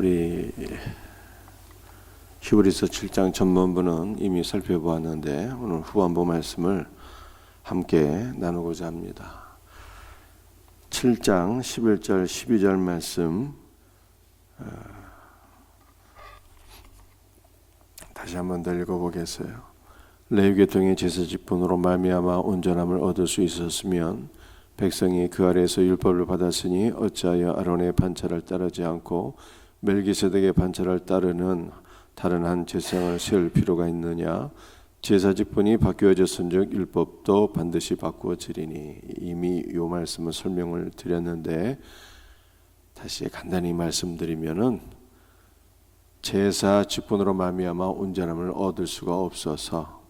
우리 히브리서 7장 전반부는 이미 살펴보았는데 오늘 후반부 말씀을 함께 나누고자 합니다. 7장 11절 12절 말씀 어, 다시 한번 더 읽어보겠어요. 레위계통의 제사 직분으로 말미암아 온전함을 얻을 수 있었으면 백성이 그 아래에서 율법을 받았으니 어찌하여 아론의 반차를 따르지 않고 멜기세덱의 반차를 따르는 다른 한 제사장을 세울 필요가 있느냐 제사 직분이 바뀌어졌은즉 율법도 반드시 바꾸어지리니 이미 요 말씀을 설명을 드렸는데 다시 간단히 말씀드리면은 제사 직분으로 말미암아 온전함을 얻을 수가 없어서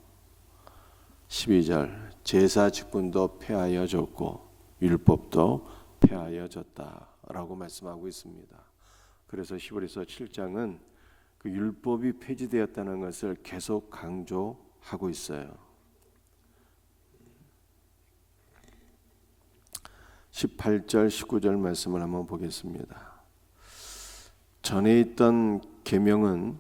12절 제사 직분도 폐하여졌고 율법도 폐하여졌다라고 말씀하고 있습니다. 그래서 히브리서 7장은 그 율법이 폐지되었다는 것을 계속 강조하고 있어요. 18절 19절 말씀을 한번 보겠습니다. 전에 있던 계명은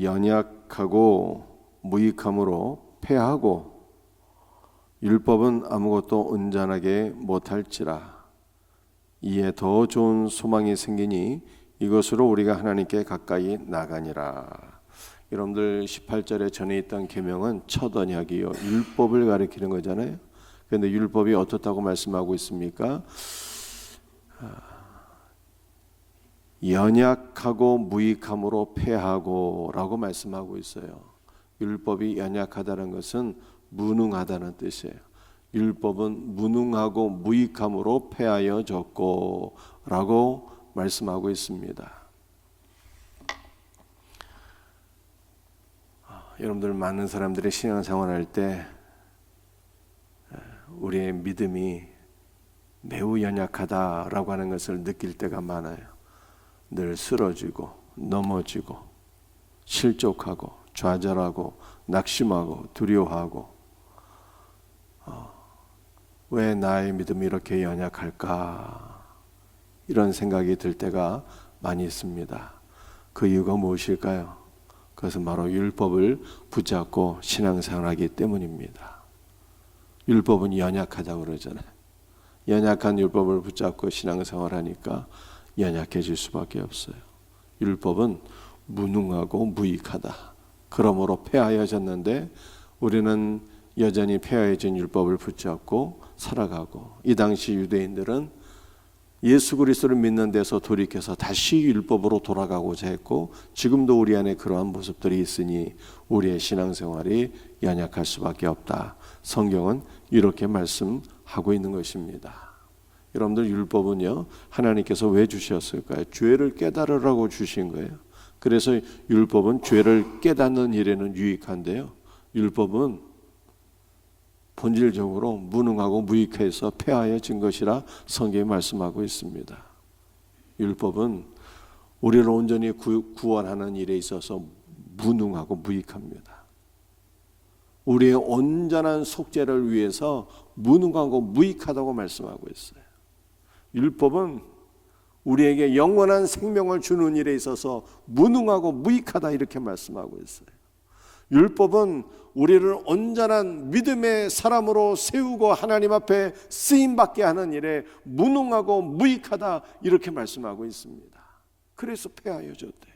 연약하고 무익함으로 폐하고 율법은 아무것도 온전하게 못할지라 이에 더 좋은 소망이 생기니 이것으로 우리가 하나님께 가까이 나가니라. 여러분들 18절에 전에 있던 계명은 첫 언약이요 율법을 가리키는 거잖아요. 그런데 율법이 어떻다고 말씀하고 있습니까? 연약하고 무익함으로 패하고라고 말씀하고 있어요. 율법이 연약하다는 것은 무능하다는 뜻이에요. 율법은 무능하고 무익함으로 패하여 졌고라고 말씀하고 있습니다. 여러분들 많은 사람들이 신앙생활할 때 우리의 믿음이 매우 연약하다라고 하는 것을 느낄 때가 많아요. 늘 쓰러지고 넘어지고 실족하고 좌절하고 낙심하고 두려워하고 어, 왜 나의 믿음이 이렇게 연약할까 이런 생각이 들 때가 많이 있습니다. 그 이유가 무엇일까요? 그것은 바로 율법을 붙잡고 신앙생활하기 때문입니다. 율법은 연약하다고 그러잖아요. 연약한 율법을 붙잡고 신앙생활하니까 연약해질 수밖에 없어요. 율법은 무능하고 무익하다. 그러므로 폐하여졌는데 우리는 여전히 폐하여진 율법을 붙잡고 살아가고 이 당시 유대인들은 예수 그리스도를 믿는 데서 돌이켜서 다시 율법으로 돌아가고자 했고 지금도 우리 안에 그러한 모습들이 있으니 우리의 신앙생활이 연약할 수밖에 없다. 성경은 이렇게 말씀하고 있는 것입니다. 여러분들 율법은요 하나님께서 왜 주셨을까요? 죄를 깨달으라고 주신 거예요. 그래서 율법은 죄를 깨닫는 일에는 유익한데요. 율법은 본질적으로 무능하고 무익해서 폐하여진 것이라 성경이 말씀하고 있습니다. 율법은 우리를 온전히 구 원하는 일에 있어서 무능하고 무익합니다. 우리의 온전한 속죄를 위해서 무능하고 무익하다고 말씀하고 있어요. 율법은 우리에게 영원한 생명을 주는 일에 있어서 무능하고 무익하다 이렇게 말씀하고 있어요. 율법은 우리를 온전한 믿음의 사람으로 세우고 하나님 앞에 쓰임 받게 하는 일에 무능하고 무익하다 이렇게 말씀하고 있습니다. 그래서 폐하여졌대요.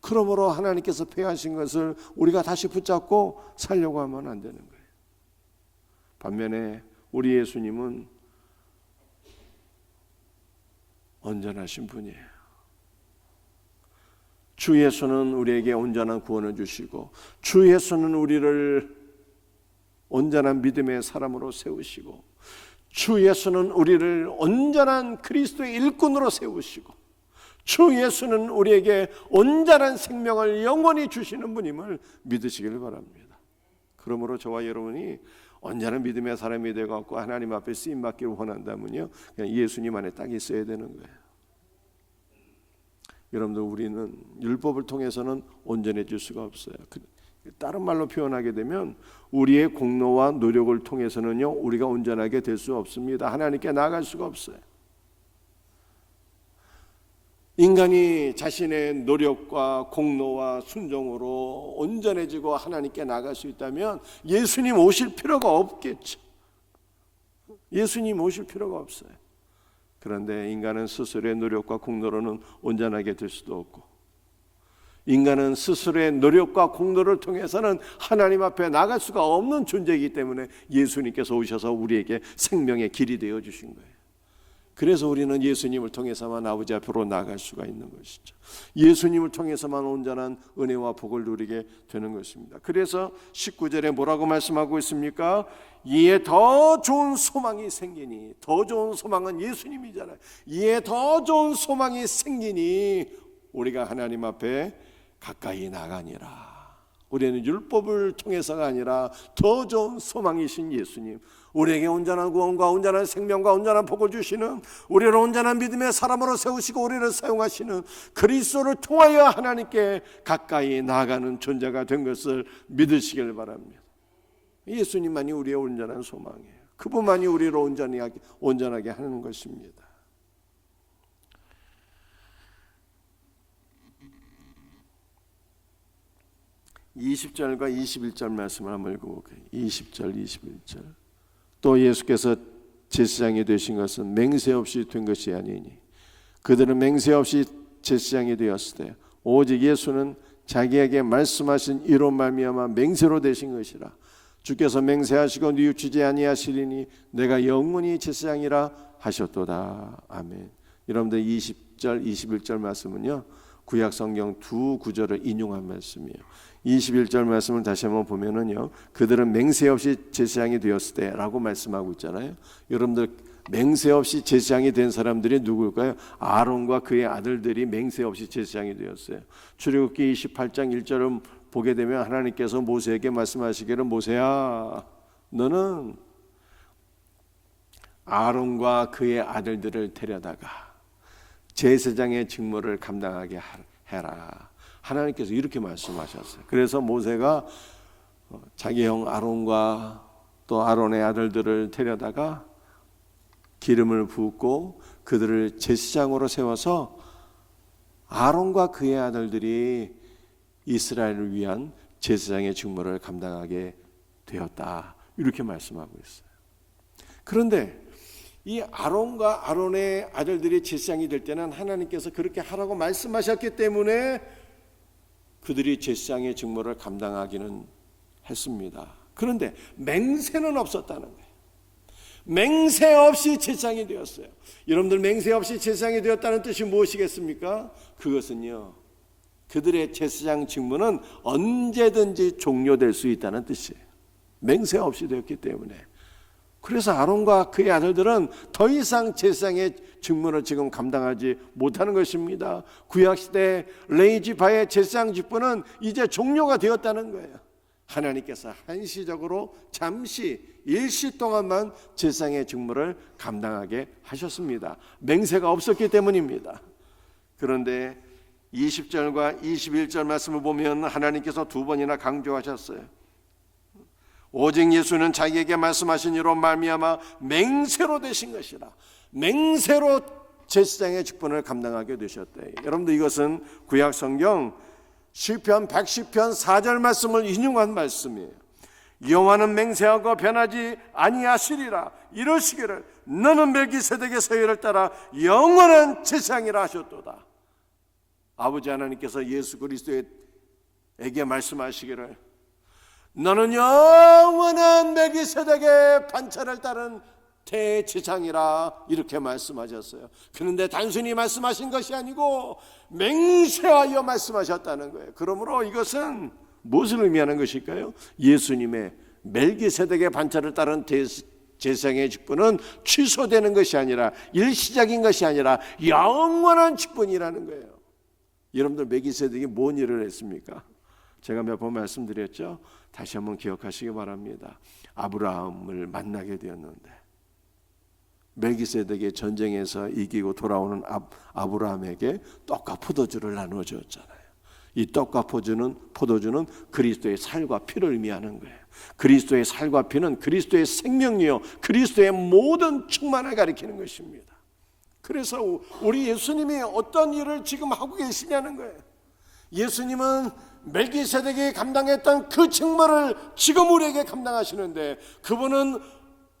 그러므로 하나님께서 폐하신 것을 우리가 다시 붙잡고 살려고 하면 안 되는 거예요. 반면에 우리 예수님은 온전하신 분이에요. 주 예수는 우리에게 온전한 구원을 주시고 주 예수는 우리를 온전한 믿음의 사람으로 세우시고 주 예수는 우리를 온전한 그리스도의 일꾼으로 세우시고 주 예수는 우리에게 온전한 생명을 영원히 주시는 분임을 믿으시길 바랍니다. 그러므로 저와 여러분이 온전한 믿음의 사람이 되어 갖고 하나님 앞에 쓰임 받기를 원한다면요. 그냥 예수님 안에 딱 있어야 되는 거예요. 여러분들 우리는 율법을 통해서는 온전해질 수가 없어요. 그, 다른 말로 표현하게 되면 우리의 공로와 노력을 통해서는요 우리가 온전하게 될 수 없습니다. 하나님께 나갈 수가 없어요. 인간이 자신의 노력과 공로와 순종으로 온전해지고 하나님께 나갈 수 있다면 예수님 오실 필요가 없겠죠. 예수님 오실 필요가 없어요. 그런데 인간은 스스로의 노력과 공로로는 온전하게 될 수도 없고 인간은 스스로의 노력과 공로를 통해서는 하나님 앞에 나갈 수가 없는 존재이기 때문에 예수님께서 오셔서 우리에게 생명의 길이 되어 주신 거예요. 그래서 우리는 예수님을 통해서만 아버지 앞으로 나갈 수가 있는 것이죠. 예수님을 통해서만 온전한 은혜와 복을 누리게 되는 것입니다. 그래서 19절에 뭐라고 말씀하고 있습니까? 이에 더 좋은 소망이 생기니 더 좋은 소망은 예수님이잖아요. 이에 더 좋은 소망이 생기니 우리가 하나님 앞에 가까이 나가니라. 우리는 율법을 통해서가 아니라 더 좋은 소망이신 예수님, 우리에게 온전한 구원과 온전한 생명과 온전한 복을 주시는 우리를 온전한 믿음의 사람으로 세우시고 우리를 사용하시는 그리스도를 통하여 하나님께 가까이 나아가는 존재가 된 것을 믿으시길 바랍니다. 예수님만이 우리의 온전한 소망이에요. 그분만이 우리를 온전하게, 온전하게 하는 것입니다. 20절과 21절 말씀을 한번 읽어볼게요. 20절, 21절. 또 예수께서 제사장이 되신 것은 맹세 없이 된 것이 아니니 그들은 맹세 없이 제사장이 되었을 때 오직 예수는 자기에게 말씀하신 이로 말미암아 맹세로 되신 것이라 주께서 맹세하시고 뉘우치지 아니하시리니 내가 영원히 제사장이라 하셨도다 아멘. 여러분들 20절 21절 말씀은요 구약 성경 두 구절을 인용한 말씀이에요. 21절 말씀을 다시 한번 보면은요. 그들은 맹세 없이 제사장이 되었을 때라고 말씀하고 있잖아요. 여러분들 맹세 없이 제사장이 된 사람들이 누굴까요? 아론과 그의 아들들이 맹세 없이 제사장이 되었어요. 출애굽기 28장 1절을 보게 되면 하나님께서 모세에게 말씀하시기를 모세야 너는 아론과 그의 아들들을 데려다가 제사장의 직무를 감당하게 해라. 하나님께서 이렇게 말씀하셨어요. 그래서 모세가 어, 자기 형 아론과 또 아론의 아들들을 데려다가 기름을 붓고 그들을 제사장으로 세워서 아론과 그의 아들들이 이스라엘을 위한 제사장의 직무를 감당하게 되었다. 이렇게 말씀하고 있어요. 그런데 이 아론과 아론의 아들들이 제사장이 될 때는 하나님께서 그렇게 하라고 말씀하셨기 때문에 그들이 제사장의 직무를 감당하기는 했습니다. 그런데 맹세는 없었다는 거예요. 맹세 없이 제사장이 되었어요. 여러분들 맹세 없이 제사장이 되었다는 뜻이 무엇이겠습니까? 그것은요. 그들의 제사장 직무는 언제든지 종료될 수 있다는 뜻이에요. 맹세 없이 되었기 때문에. 그래서 아론과 그의 아들들은 더 이상 제사장의 직무를 지금 감당하지 못하는 것입니다. 구약 시대 레이지파의 제사장 직분은 이제 종료가 되었다는 거예요. 하나님께서 한시적으로 잠시 일시 동안만 제사장의 직무를 감당하게 하셨습니다. 맹세가 없었기 때문입니다. 그런데 20절과 21절 말씀을 보면 하나님께서 두 번이나 강조하셨어요. 오직 예수는 자기에게 말씀하신 이로 말미암아 맹세로 되신 것이라. 맹세로 제사장의 직분을 감당하게 되셨대. 여러분들 이것은 구약 성경 시편 110편 4절 말씀을 인용한 말씀이에요. 여호와는 맹세하고 변하지 아니하시리라 이러시기를 너는 멜기세덱의 서열을 따라 영원한 제사장이라 하셨도다. 아버지 하나님께서 예수 그리스도에게 말씀하시기를 너는 영원한 멜기세덱의 반차를 따른 대제장이라 이렇게 말씀하셨어요. 그런데 단순히 말씀하신 것이 아니고 맹세하여 말씀하셨다는 거예요. 그러므로 이것은 무엇을 의미하는 것일까요? 예수님의 멜기세덱의 반차를 따른 제사장의 직분은 취소되는 것이 아니라 일시적인 것이 아니라 영원한 직분이라는 거예요. 여러분들 멜기세덱이 뭔 일을 했습니까? 제가 몇 번 말씀드렸죠. 다시 한번 기억하시기 바랍니다. 아브라함을 만나게 되었는데 멜기세덱의 전쟁에서 이기고 돌아오는 아 브라함에게 떡과 포도주를 나누어 줬잖아요. 이 떡과 포도주는 포도주는 그리스도의 살과 피를 의미하는 거예요. 그리스도의 살과 피는 그리스도의 생명이요 그리스도의 모든 충만을 가리키는 것입니다. 그래서 우리 예수님이 어떤 일을 지금 하고 계시냐는 거예요. 예수님은 멜기세덱이 감당했던 그 직무를 지금 우리에게 감당하시는데 그분은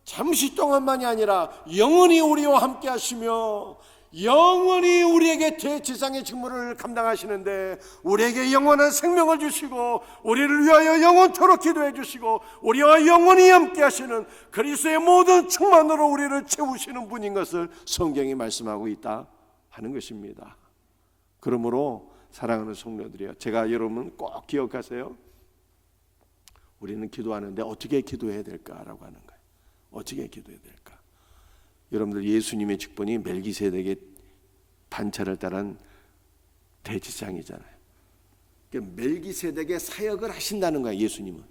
잠시 동안만이 아니라 영원히 우리와 함께 하시며 영원히 우리에게 대지상의 직무를 감당하시는데 우리에게 영원한 생명을 주시고 우리를 위하여 영원토록 기도해 주시고 우리와 영원히 함께 하시는 그리스도의 모든 충만으로 우리를 채우시는 분인 것을 성경이 말씀하고 있다 하는 것입니다. 그러므로 사랑하는 성도들이요 제가 여러분 꼭 기억하세요. 우리는 기도하는데 어떻게 기도해야 될까라고 하는 거예요. 어떻게 기도해야 될까? 여러분들 예수님의 직분이 멜기세덱의 반차를 따른 대지상이잖아요. 그러니까 멜기세덱의 사역을 하신다는 거야 예수님은.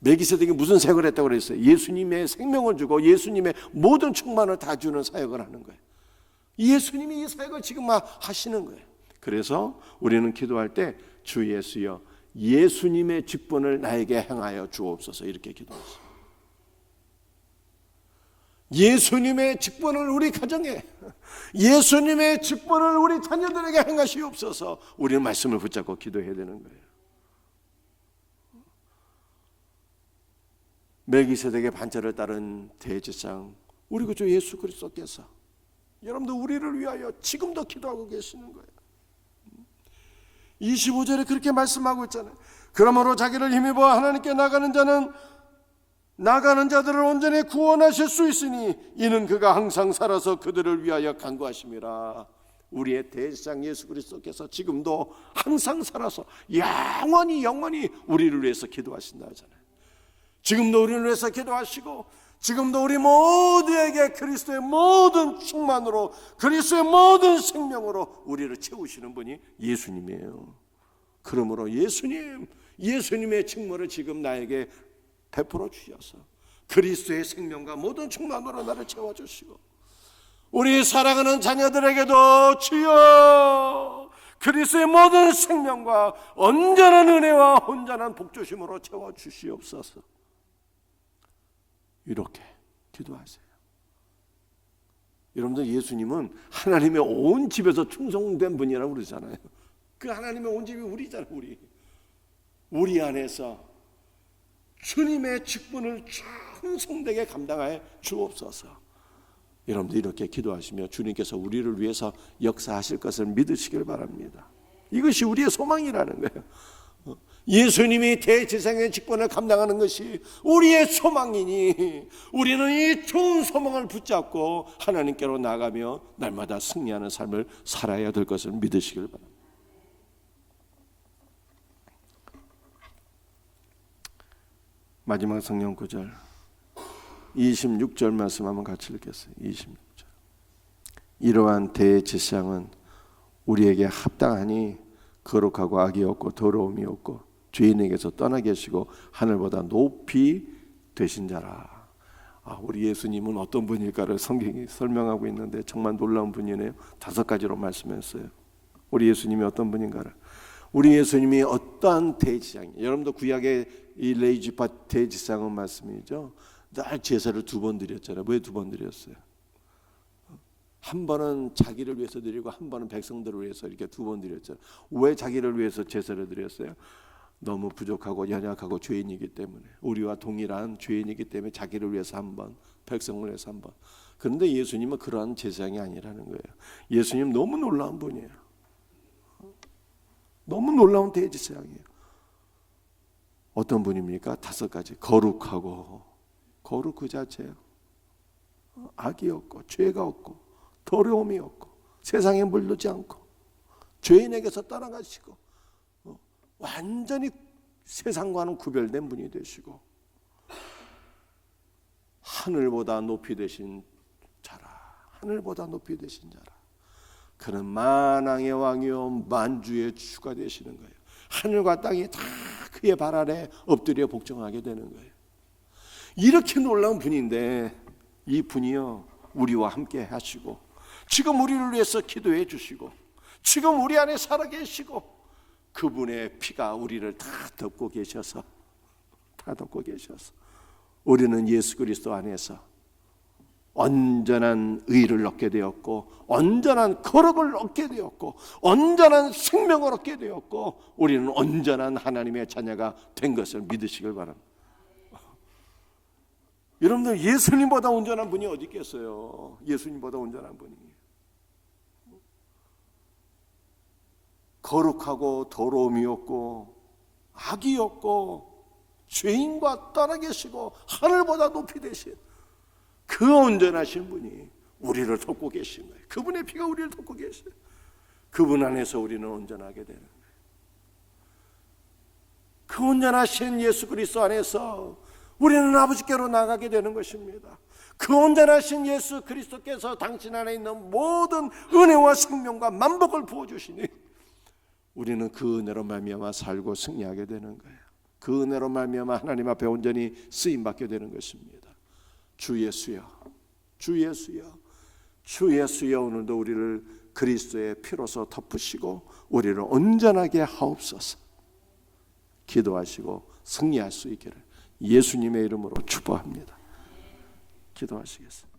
멜기세덱이 무슨 사역을 했다고 그랬어요? 예수님의 생명을 주고 예수님의 모든 충만을 다 주는 사역을 하는 거예요. 예수님이 이 사역을 지금 막 하시는 거예요. 그래서 우리는 기도할 때 주 예수여 예수님의 직분을 나에게 행하여 주옵소서. 이렇게 기도했어요. 예수님의 직분을 우리 가정에 예수님의 직분을 우리 자녀들에게 행하시옵소서. 우리는 말씀을 붙잡고 기도해야 되는 거예요. 멜기세덱의 반차를 따른 대제상 우리 그주 예수 그리스도께서 여러분들 우리를 위하여 지금도 기도하고 계시는 거예요 25절에 그렇게 말씀하고 있잖아요 그러므로 자기를 힘입어 하나님께 나가는 자는 나가는 자들을 온전히 구원하실 수 있으니 이는 그가 항상 살아서 그들을 위하여 간구하심이라. 우리의 대상 예수 그리스도께서 지금도 항상 살아서 영원히 영원히 우리를 위해서 기도하신다 하잖아요. 지금도 우리를 위해서 기도하시고 지금도 우리 모두에게 그리스도의 모든 충만으로 그리스도의 모든 생명으로 우리를 채우시는 분이 예수님이에요. 그러므로 예수님, 예수님의 직무를 지금 나에게 베풀어 주셔서 그리스도의 생명과 모든 충만으로 나를 채워 주시고 우리 사랑하는 자녀들에게도 주여 그리스도의 모든 생명과 온전한 은혜와 온전한 복주심으로 채워 주시옵소서. 이렇게 기도하세요. 여러분들 예수님은 하나님의 온 집에서 충성된 분이라고 그러잖아요. 그 하나님의 온 집이 우리잖아요, 우리. 우리 안에서 주님의 직분을 충성되게 감당하여 주옵소서. 여러분들 이렇게 기도하시며 주님께서 우리를 위해서 역사하실 것을 믿으시길 바랍니다. 이것이 우리의 소망이라는 거예요. 예수님이 대지상의 직분을 감당하는 것이 우리의 소망이니 우리는 이 좋은 소망을 붙잡고 하나님께로 나가며 날마다 승리하는 삶을 살아야 될 것을 믿으시길 바랍니다. 마지막 성령 구절 26절 말씀 한번 같이 읽겠어요. 26절. 이러한 대제사장은 우리에게 합당하니 거룩하고 악이 없고 더러움이 없고 죄인에게서 떠나 계시고 하늘보다 높이 되신 자라. 아, 우리 예수님은 어떤 분일까를 성경이 설명하고 있는데 정말 놀라운 분이네요. 다섯 가지로 말씀했어요. 우리 예수님이 어떤 분인가를. 우리 예수님이 어떠한 대지장이 여러분도 구약의 이 레이지파 대지상은 말씀이죠. 늘 제사를 두 번 드렸잖아요. 왜 두 번 드렸어요? 한 번은 자기를 위해서 드리고 한 번은 백성들을 위해서 이렇게 두 번 드렸잖아요. 왜 자기를 위해서 제사를 드렸어요? 너무 부족하고 연약하고 죄인이기 때문에 우리와 동일한 죄인이기 때문에 자기를 위해서 한 번, 백성을 위해서 한 번. 그런데 예수님은 그러한 제사장이 아니라는 거예요. 예수님 너무 놀라운 분이에요. 너무 놀라운 대제사장이에요. 어떤 분입니까? 다섯 가지. 거룩하고 거룩 그 자체예요. 악이 없고 죄가 없고 더러움이 없고 세상에 물르지 않고 죄인에게서 떠나가시고 어, 완전히 세상과는 구별된 분이 되시고 하늘보다 높이 되신 자라 하늘보다 높이 되신 자라 그는 만왕의 왕이요 만주의 주가 되시는 거예요 하늘과 땅이 다 그의 발 아래 엎드려 복종하게 되는 거예요. 이렇게 놀라운 분인데 이 분이요 우리와 함께 하시고 지금 우리를 위해서 기도해 주시고 지금 우리 안에 살아 계시고 그분의 피가 우리를 다 덮고 계셔서 다 덮고 계셔서 우리는 예수 그리스도 안에서 온전한 의를 얻게 되었고 온전한 거룩을 얻게 되었고 온전한 생명을 얻게 되었고 우리는 온전한 하나님의 자녀가 된 것을 믿으시길 바랍니다. 여러분들 예수님보다 온전한 분이 어디 있겠어요? 예수님보다 온전한 분이 거룩하고 더러움이 없고 악이 없고 죄인과 떠나 계시고 하늘보다 높이 되신 그 온전하신 분이 우리를 돕고 계신 거예요. 그분의 피가 우리를 돕고 계셔요. 그분 안에서 우리는 온전하게 되는 거예요. 그 온전하신 예수 그리스도 안에서 우리는 아버지께로 나가게 되는 것입니다. 그 온전하신 예수 그리스도께서 당신 안에 있는 모든 은혜와 생명과 만복을 부어 주시니 우리는 그 은혜로 말미암아 살고 승리하게 되는 거예요. 그 은혜로 말미암아 하나님 앞에 온전히 쓰임 받게 되는 것입니다. 주 예수여, 주 예수여, 주 예수여 오늘도 우리를 그리스도의 피로서 덮으시고 우리를 온전하게 하옵소서. 기도하시고 승리할 수 있기를 예수님의 이름으로 축복합니다. 기도하시겠습니다.